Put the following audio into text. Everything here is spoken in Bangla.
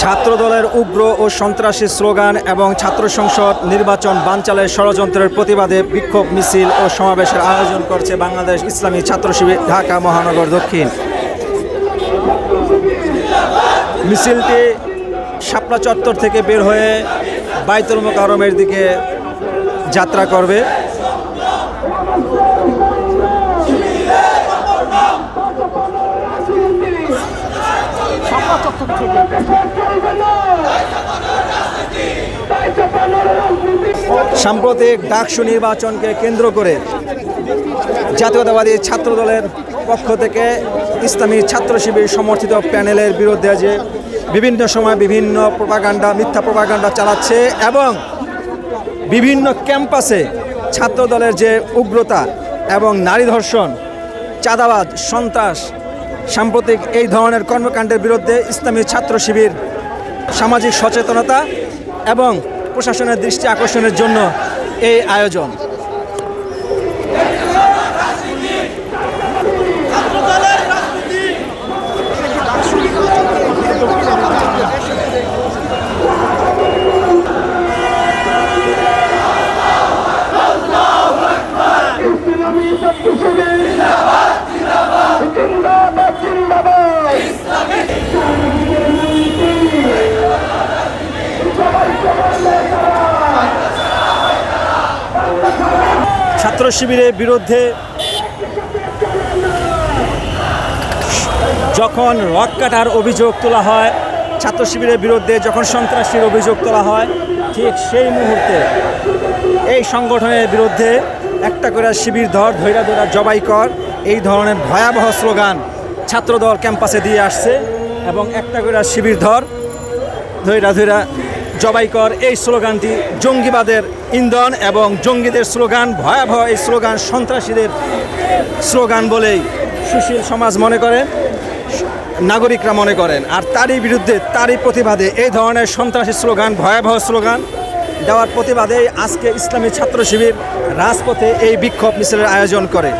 ছাত্রদলের উগ্র ও সন্ত্রাসী স্লোগান এবং ছাত্র সংসদ নির্বাচন বানচালের ষড়যন্ত্রের প্রতিবাদে বিক্ষোভ মিছিল ও সমাবেশের আয়োজন করছে বাংলাদেশ ইসলামী ছাত্র শিবির ঢাকা মহানগর দক্ষিণ। মিছিলটি শাপলা চত্বর থেকে বের হয়ে বাইতুল মোকারমের দিকে যাত্রা করবে। সাম্প্রতিক ডাকসু নির্বাচনকে কেন্দ্র করে জাতীয়তাবাদী ছাত্র দলের পক্ষ থেকে ইসলামী ছাত্র শিবির সমর্থিত প্যানেলের বিরুদ্ধে যে বিভিন্ন সময় বিভিন্ন প্রপাগান্ডা, মিথ্যা প্রপাগান্ডা চালাচ্ছে এবং বিভিন্ন ক্যাম্পাসে ছাত্র দলের যে উগ্রতা এবং নারী ধর্ষণ, চাঁদাবাজ, সন্ত্রাস সাম্প্রতিক এই ধরনের কর্মকাণ্ডের বিরুদ্ধে ইসলামী ছাত্র শিবির, সামাজিক সচেতনতা এবং প্রশাসনের দৃষ্টি আকর্ষণের জন্য এই আয়োজন। শিবিরের বিরুদ্ধে যখন রক কাটার অভিযোগ তোলা হয়, ছাত্র শিবিরের বিরুদ্ধে যখন সন্ত্রাসীর অভিযোগ তোলা হয়, ঠিক সেই মুহূর্তে এই সংগঠনের বিরুদ্ধে একটা করে শিবির ধর ধৈরা ধৈরা জবাই কর। এই ধরনের ভয়াবহ স্লোগান ছাত্রদল ক্যাম্পাসে দিয়ে আসছে এবং একটা করে শিবির ধর ধৈরা ধৈরা জবাই কর এই স্লোগানটি জঙ্গিবাদের ইন্ধন এবং জঙ্গিদের স্লোগান, ভয়াবহ এই স্লোগান সন্ত্রাসীদের স্লোগান বলেই সুশীল সমাজ মনে করে, নাগরিকরা মনে করেন। আর তারই বিরুদ্ধে, তারই প্রতিবাদে এই ধরনের সন্ত্রাসী স্লোগান, ভয়াবহ স্লোগান দেওয়ার প্রতিবাদে আজকে ইসলামী ছাত্র শিবির রাজপথে এই বিক্ষোভ মিছিলের আয়োজন করে।